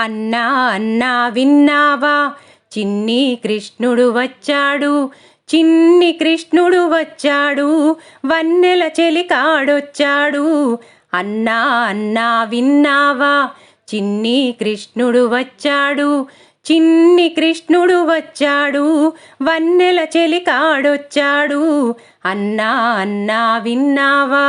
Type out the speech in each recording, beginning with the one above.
అన్నా అన్నా విన్నావా? చిన్ని కృష్ణుడు వచ్చాడు. చిన్ని కృష్ణుడు వచ్చాడు. వన్నెల చెలికాడొచ్చాడు. అన్నా అన్నా విన్నావా? చిన్ని కృష్ణుడు వచ్చాడు. చిన్ని కృష్ణుడు వచ్చాడు. వన్నెల చెలికాడొచ్చాడు. అన్నా అన్నా విన్నావా?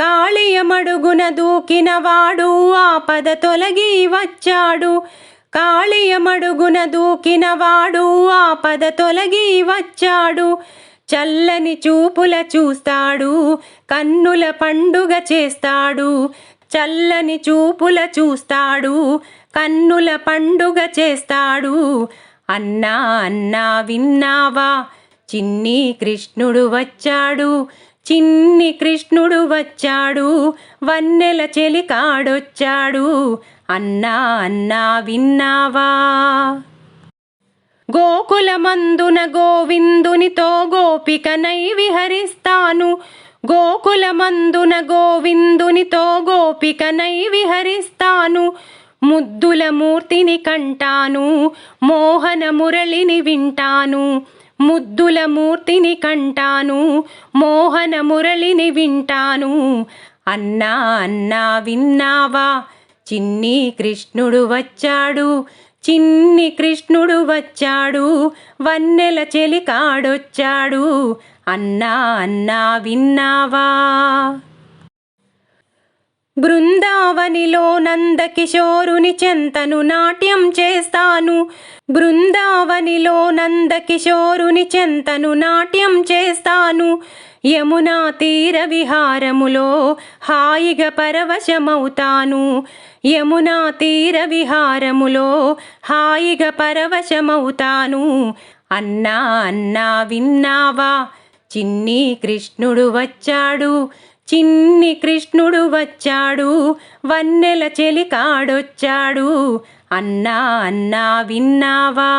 కాళియమడుగున దూకిన వాడు ఆపద తొలగి వచ్చాడు. కాళియమడుగున దూకిన వాడు ఆపద తొలగి వచ్చాడు. చల్లని చూపుల చూస్తాడు కన్నుల పండుగ చేస్తాడు. చల్లని చూపుల చూస్తాడు కన్నుల పండుగ చేస్తాడు. అన్నా అన్నా విన్నావా? చిన్ని కృష్ణుడు వచ్చాడు. చిన్ని కృష్ణుడు వచ్చాడు వన్నెల చెలికాడొచ్చాడు. అన్నా అన్నా విన్నావా? గోకులమందున గోవిందునితో గోపికనై విహరిస్తాను. గోకులమందున గోవిందునితో గోపికనై విహరిస్తాను. ముద్దుల మూర్తిని కంటాను మోహన మురళిని వింటాను. ముద్దుల మూర్తిని కంటాను మోహన మురళిని వింటాను. అన్నా అన్నా విన్నావా? చిన్ని కృష్ణుడు వచ్చాడు చిన్ని కృష్ణుడు వచ్చాడు వన్నెల చెలికాడొచ్చాడు. అన్నా అన్నా విన్నావా? బృందావనిలో నందకిశోరుని చెంతను నాట్యం చేస్తాను. బృందావనిలో నందకిశోరుని చెంతను నాట్యం చేస్తాను. యమునా తీర విహారములో హాయిగా పరవశమవుతాను. యమునా తీర విహారములో హాయిగా పరవశమవుతాను. అన్నా అన్నా విన్నావా? చిన్ని కృష్ణుడు వచ్చాడు. చిన్ని కృష్ణుడు వచ్చాడు వన్నెల చెలికాడొచ్చాడు. అన్నా అన్నా విన్నావా?